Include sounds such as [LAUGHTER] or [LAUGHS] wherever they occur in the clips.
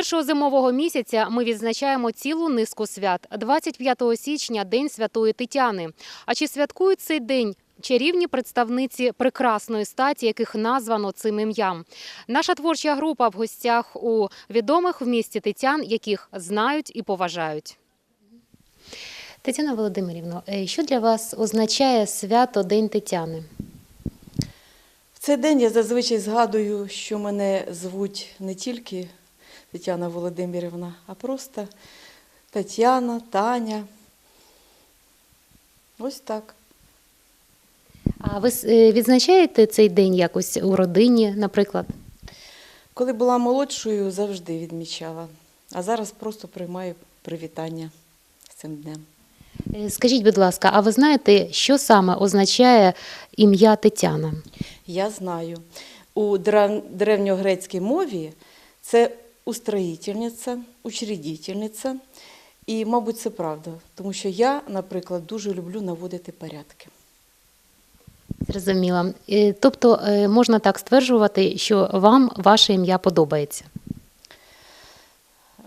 Першого зимового місяця ми відзначаємо цілу низку свят. 25 січня – День Святої Тетяни. А чи святкують цей день чарівні представниці прекрасної статі, яких названо цим ім'ям? Наша творча група в гостях у відомих в місті тетян, яких знають і поважають. Тетяна Володимирівна, е, що для вас означає свято День Тетяни? В цей день я зазвичай згадую, що мене звуть не тільки Тетяна Володимирівна, а просто Тетяна, Таня. Ось так. А ви е, відзначаєте цей день якось у родині, наприклад? Коли була молодшою, завжди відмічала. А зараз просто приймаю привітання з цим днем. Е, Скажіть, будь ласка, а ви знаєте, що саме означає ім'я Тетяна? Я знаю. У древньогрецькій мові це устроїтельниця, учредительниця. І, мабуть, це правда, тому що я, наприклад, дуже люблю наводити порядки. Зрозуміла. Е, Тобто е, можна так стверджувати, що вам ваше ім'я подобається.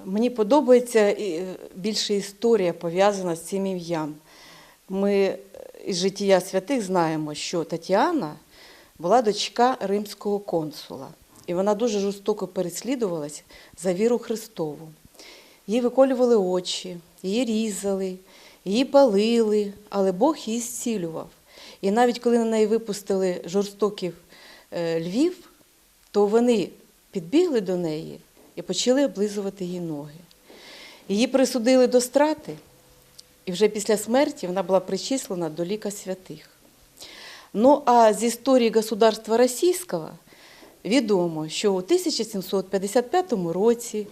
Мені подобається е, більше історія пов'язана з цим ім'ям. Ми е, із життя святих знаємо, що Тетяна була дочка римського консула, і вона дуже жорстоко переслідувалась за віру Христову. Їй виколювали очі, її різали, її палили, але Бог її зцілював. І навіть коли на неї випустили жорстоких е, львів, то вони підбігли до неї і почали облизувати її ноги. Її присудили до страти, і вже після смерті вона була причислена до ліка святих. Ну а з історії государства російського відомо, що у 1755 році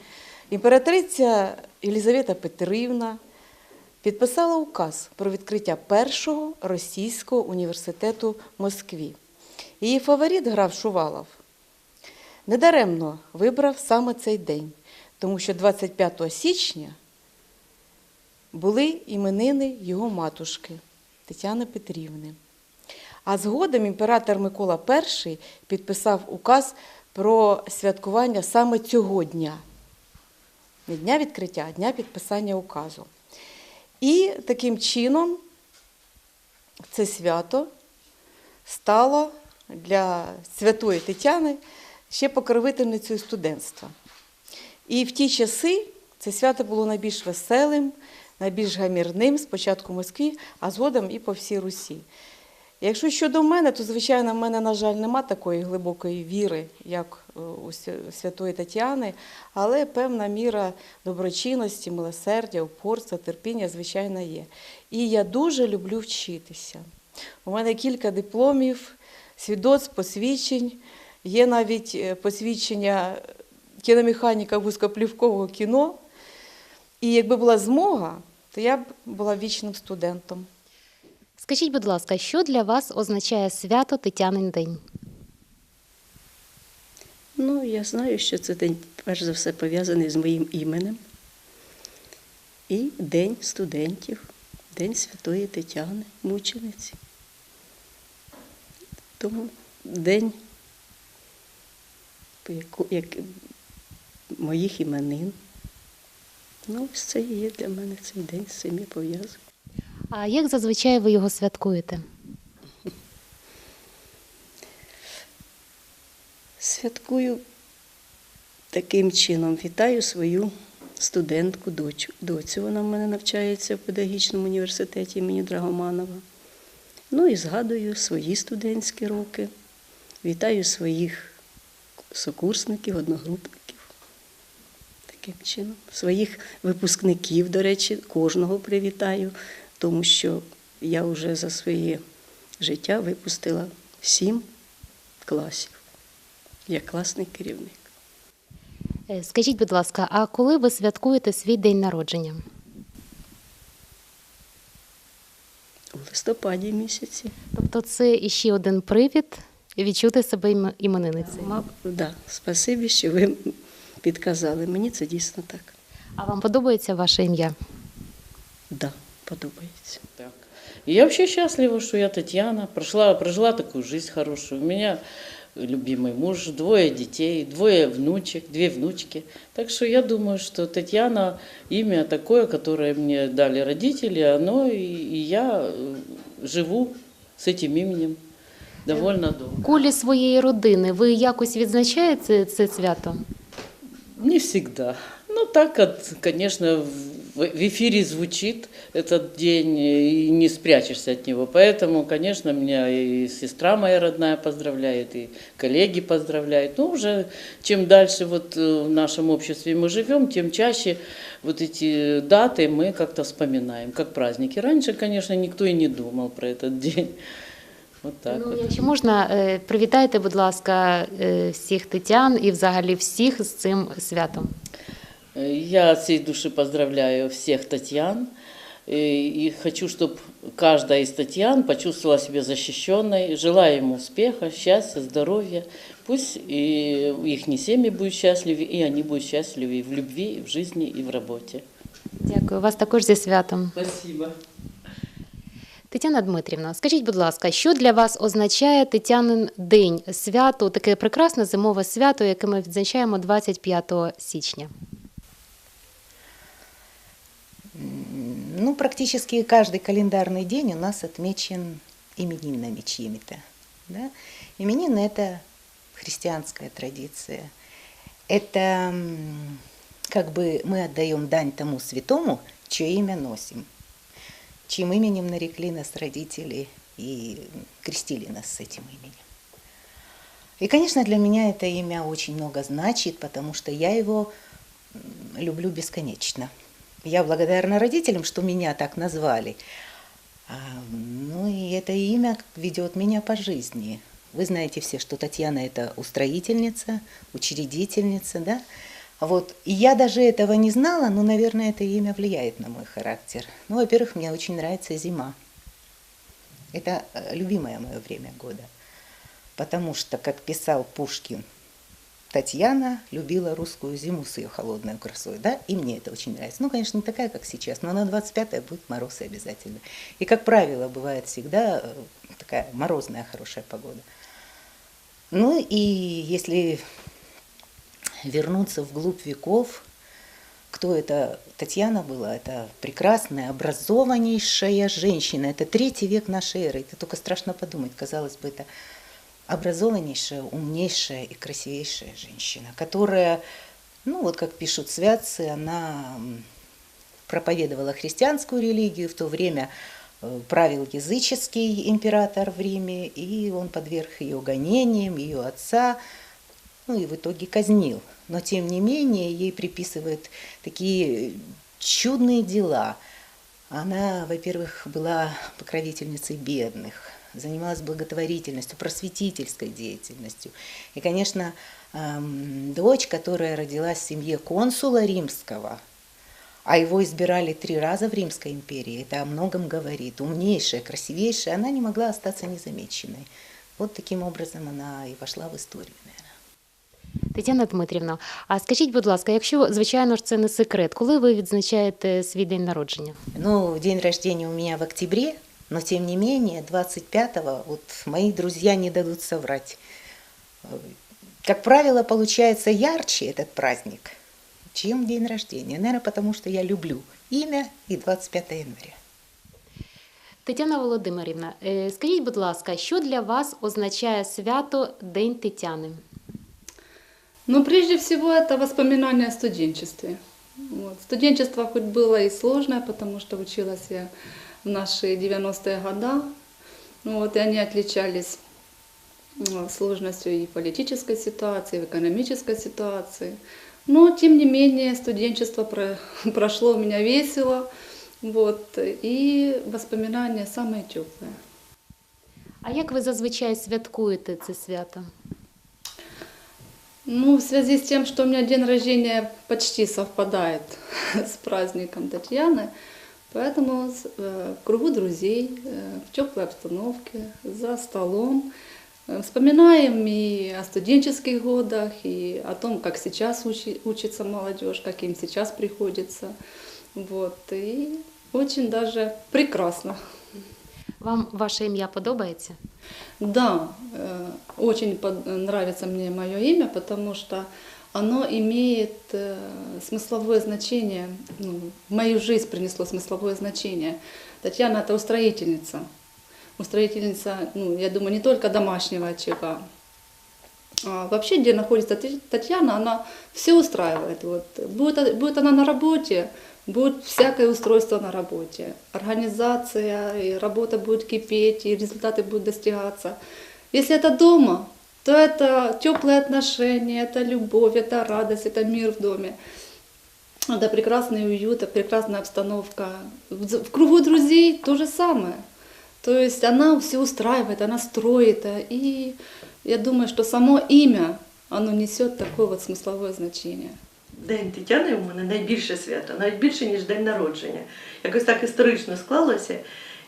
імператриця Єлізавета Петрівна підписала указ про відкриття першого російського університету в Москві. Її фаворит граф Шувалов недаремно вибрав саме цей день, тому що 25 січня були іменини його матушки Тетяни Петрівни. А згодом імператор Микола І підписав указ про святкування саме цього дня. Не дня відкриття, а дня підписання указу. І таким чином це свято стало для святої Тетяни ще покровительницею студентства. І в ті часи це свято було найбільш веселим, найбільш гамірним, спочатку в Москві, а згодом і по всій Русі. Якщо щодо мене, то, звичайно, в мене, на жаль, нема такої глибокої віри, як е, у святої Тетяни, але певна міра доброчинності, милосердя, упорства, терпіння, звичайно, є. І я дуже люблю вчитися. У мене кілька дипломів, свідоцтв, посвідчень. Є навіть е, посвідчення кіномеханіка вузькоплівкового кіно. І якби була змога, то я б була вічним студентом. Скажіть, будь ласка, що для вас означає свято Тетянин день? Ну, я знаю, що це день, перш за все, пов'язаний з моїм іменем. І День студентів, День Святої Тетяни, мучениці. Тому день як, моїх іменин. Ну, ось це є для мене цей день, з цим я. А як зазвичай ви його святкуєте? Святкую таким чином. Вітаю свою студентку, дочу. доцю. Вона в мене навчається в педагогічному університеті імені Драгоманова. Ну і згадую свої студентські роки. Вітаю своїх сокурсників, одногрупників. Таким чином. Своїх випускників, до речі, кожного привітаю, тому що я вже за своє життя випустила сім класів як класний керівник. Е, Скажіть, будь ласка, а коли ви святкуєте свій день народження? У листопаді місяці. Тобто це іще один привід відчути себе іме- іменинницею. Мав, да, спасибі, що ви підказали. Мені це дійсно так. А вам подобається ваше ім'я? Да, подобається. Так. И я вообще счастлива, что я Татьяна, прошла, прожила такую жизнь хорошую. У меня любимый муж, двое детей, двое внучек, две внучки. Так что я думаю, что Татьяна имя такое, которое мне дали родители, оно и, и я э, живу с этим именем довольно долго. В колі своєї родини ви якось відзначаєте це свято? Не всегда. Ну, так, от, конечно, в в эфире звучит этот день, и не спрячешься от него. Поэтому, конечно, меня и сестра моя родная поздравляет, и коллеги поздравляют. Ну, уже чем дальше вот э, в нашем обществе мы живем, тем чаще вот эти даты мы как-то вспоминаем, как праздники. Раньше, конечно, никто и не думал про этот день. [LAUGHS] Вот так Ну, вот. якщо можна, е, привітайте, будь ласка, е, всіх тетян і взагалі всіх з цим святом. Я от всей души поздравляю всех Татьян. И и хочу, чтобы каждая из Татьян почувствовала себя защищенной. Желаю им успеха, счастья, здоровья. Пусть и их семьи будут счастливы, и они будут счастливы и в любви, и в жизни, и в работе. Дякую. Вас також зі святом. Спасибо. Тетяна Дмитрівна, скажіть, будь ласка, що для вас означає Тетянин день, свято, таке прекрасне зимове свято, яке ми відзначаємо 25 січня? Ну, практически каждый календарный день у нас отмечен именинами чьими-то. Да? Именины – это христианская традиция. Это как бы мы отдаем дань тому святому, чье имя носим, чьим именем нарекли нас родители и крестили нас с этим именем. И, конечно, для меня это имя очень много значит, потому что я его люблю бесконечно. Я благодарна родителям, что меня так назвали. А, Ну и это имя ведет меня по жизни. Вы знаете все, что Татьяна это устроительница, учредительница, да? Вот. И я даже этого не знала, но, наверное, это имя влияет на мой характер. Ну, во-первых, мне очень нравится зима. Это э, любимое мое время года. Потому что, как писал Пушкин, Татьяна любила русскую зиму с ее холодной красой, да, и мне это очень нравится. Ну, конечно, не такая, как сейчас, но на 25-е будет мороз и обязательно. И, как правило, бывает всегда э, такая морозная хорошая погода. Ну и если вернуться вглубь веков, кто это Татьяна была? Это прекрасная, образованнейшая женщина. Это третий век нашей эры. Это только страшно подумать. Казалось бы, это образованнейшая, умнейшая и красивейшая женщина, которая, ну вот как пишут святцы, она проповедовала христианскую религию, в то время э, правил языческий император в Риме, и он подверг ее гонениям, ее отца, ну и в итоге казнил. Но тем не менее ей приписывают такие чудные дела. Она, во-первых, была покровительницей бедных, занималась благотворительностью, просветительской деятельностью. И, конечно, эм, дочь, которая родилась в семье консула римского, а его избирали три раза в Римской империи, это о многом говорит, умнейшая, красивейшая, она не могла остаться незамеченной. Вот таким образом она и вошла в историю, наверное. Тетяна Дмитрівна, а скажіть, будь ласка, якщо, звичайно ж, це не секрет, коли ви відзначаєте свій день народження? Ну, день рождения у меня в октябре, но тем не менее 25-го вот мои друзья не дадут соврать. Э, Как правило, получается ярче этот праздник, чем день рождения. Наверное, потому что я люблю имя и 25 января. Тетяна Володимирівна, е, скажіть, будь ласка, що для вас означає свято День Тетяни? Ну, прежде всего, это воспоминания о студенчестве. Вот. Студенчество хоть было и сложное, потому что училась я в наши 90-е годы, ну, вот, и они отличались ну, сложностью и политической ситуации, и в экономической ситуации. Но, тем не менее, студенчество про- [LAUGHS] прошло у меня весело, вот, и воспоминания самые теплые. А як ви зазвичай святкуєте це свято? Ну, в связи с тем, что у меня день рождения почти совпадает с праздником [LAUGHS] Татьяны, поэтому э, в кругу друзей, э, в теплой обстановке, за столом э, вспоминаем и о студенческих годах, и о том, как сейчас учи- учится молодежь, как им сейчас приходится. Вот, и очень даже прекрасно. Вам ваше ім'я подобається? Да, очень нравится мне мое имя, потому что оно имеет э, смысловое значение, ну, в мою жизнь принесло смысловое значение. Татьяна – это устроительница. Устроительница, ну, я думаю, не только домашнего очага. А вообще, где находится Тат- Татьяна, она все устраивает. Вот. Будет, будет она на работе, будет всякое устройство на работе. Организация, и работа будет кипеть, и результаты будут достигаться. Если это дома, то это теплые отношения, это любовь, это радость, это мир в доме. Это прекрасный уют, это прекрасная обстановка. В в кругу друзей то же самое. То есть она все устраивает, она строит. а, И я думаю, что само имя, оно несет такое вот смысловое значение. День Тетяни у мене найбільше свято, навіть більше, ніж день народження. Якось так історично склалося,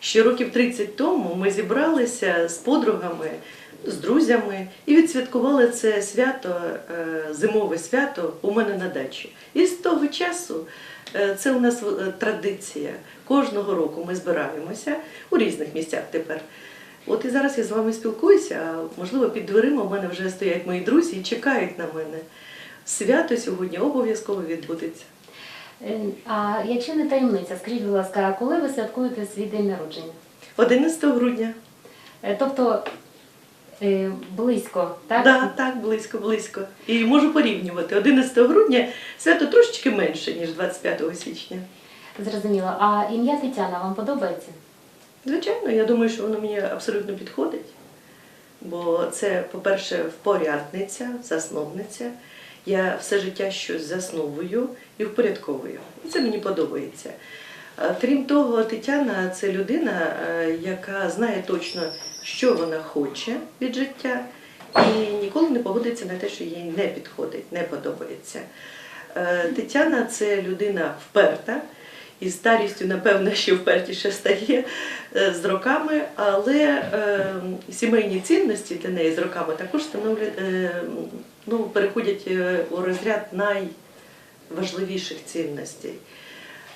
що років 30 тому ми зібралися з подругами, з друзями і відсвяткували це свято, е, зимове свято у мене на дачі. І з того часу е, це у нас е, традиція. Кожного року ми збираємося у різних місцях тепер. От і зараз я з вами спілкуюся, а можливо під дверима у мене вже стоять мої друзі і чекають на мене. Свято сьогодні обов'язково відбудеться. А якщо не таємниця, скажіть, будь ласка, коли ви святкуєте свій день народження? 11 грудня. Тобто е, близько, так? Так, так, близько, близько. І можу порівнювати. 11 грудня свято трошечки менше, ніж 25 січня. Зрозуміло. А ім'я Тетяна вам подобається? Звичайно, я думаю, що воно мені абсолютно підходить. Бо це, по-перше, впорядниця, засновниця. Я все життя щось засновую і впорядковую. І це мені подобається. Е, Крім того, Тетяна це людина, е, яка знає точно, що вона хоче від життя, і ніколи не погодиться на те, що їй не підходить, не подобається. Е, Тетяна це людина вперта, і старістю, напевно, ще впертіше стає з роками, але сімейні цінності для неї з роками також ну, переходять у розряд найважливіших цінностей.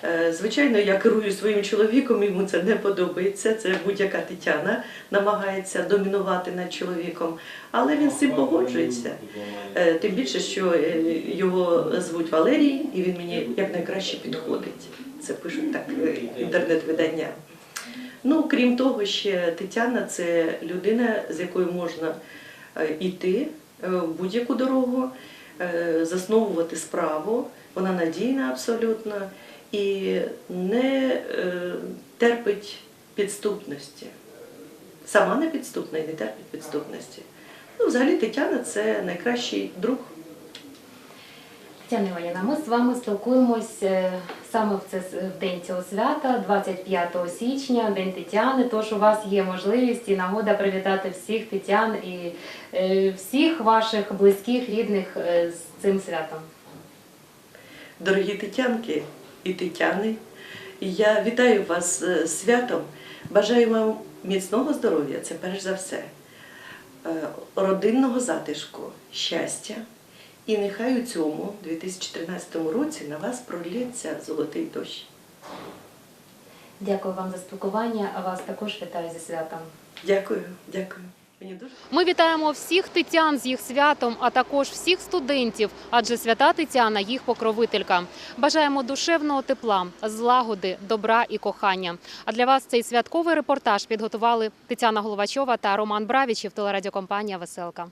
Е, Звичайно, я керую своїм чоловіком, йому це не подобається. Це будь-яка Тетяна намагається домінувати над чоловіком, але він з цим погоджується. Е, Тим більше, що е, його звуть Валерій, і він мені якнайкраще підходить. Це пишуть так інтернет-видання. Ну, крім того, ще Тетяна це людина, з якою можна йти в будь-яку дорогу, засновувати справу. Вона надійна абсолютно і не е, терпить підступності. Сама не підступна і не терпить підступності. Ну, взагалі, Тетяна це найкращий друг. Тетяна Іванівна, ми з вами спілкуємось е, саме в це в день цього свята, 25 січня, День Тетяни. Тож у вас є можливість і нагода привітати всіх Тетян і е, всіх ваших близьких, рідних з цим святом. Дорогі Тетянки і Тетяни, я вітаю вас з святом. Бажаю вам міцного здоров'я, це перш за все, е, родинного затишку, щастя. І нехай у цьому 2013 році на вас пролється золотий дощ. Дякую вам за спілкування, а вас також вітаю зі святом. Дякую, дякую. Мені Ми вітаємо всіх тетян з їх святом, а також всіх студентів, адже свята Тетяна їх покровителька. Бажаємо душевного тепла, злагоди, добра і кохання. А для вас цей святковий репортаж підготували Тетяна Головачова та Роман Бравічів, телерадіокомпанія Веселка.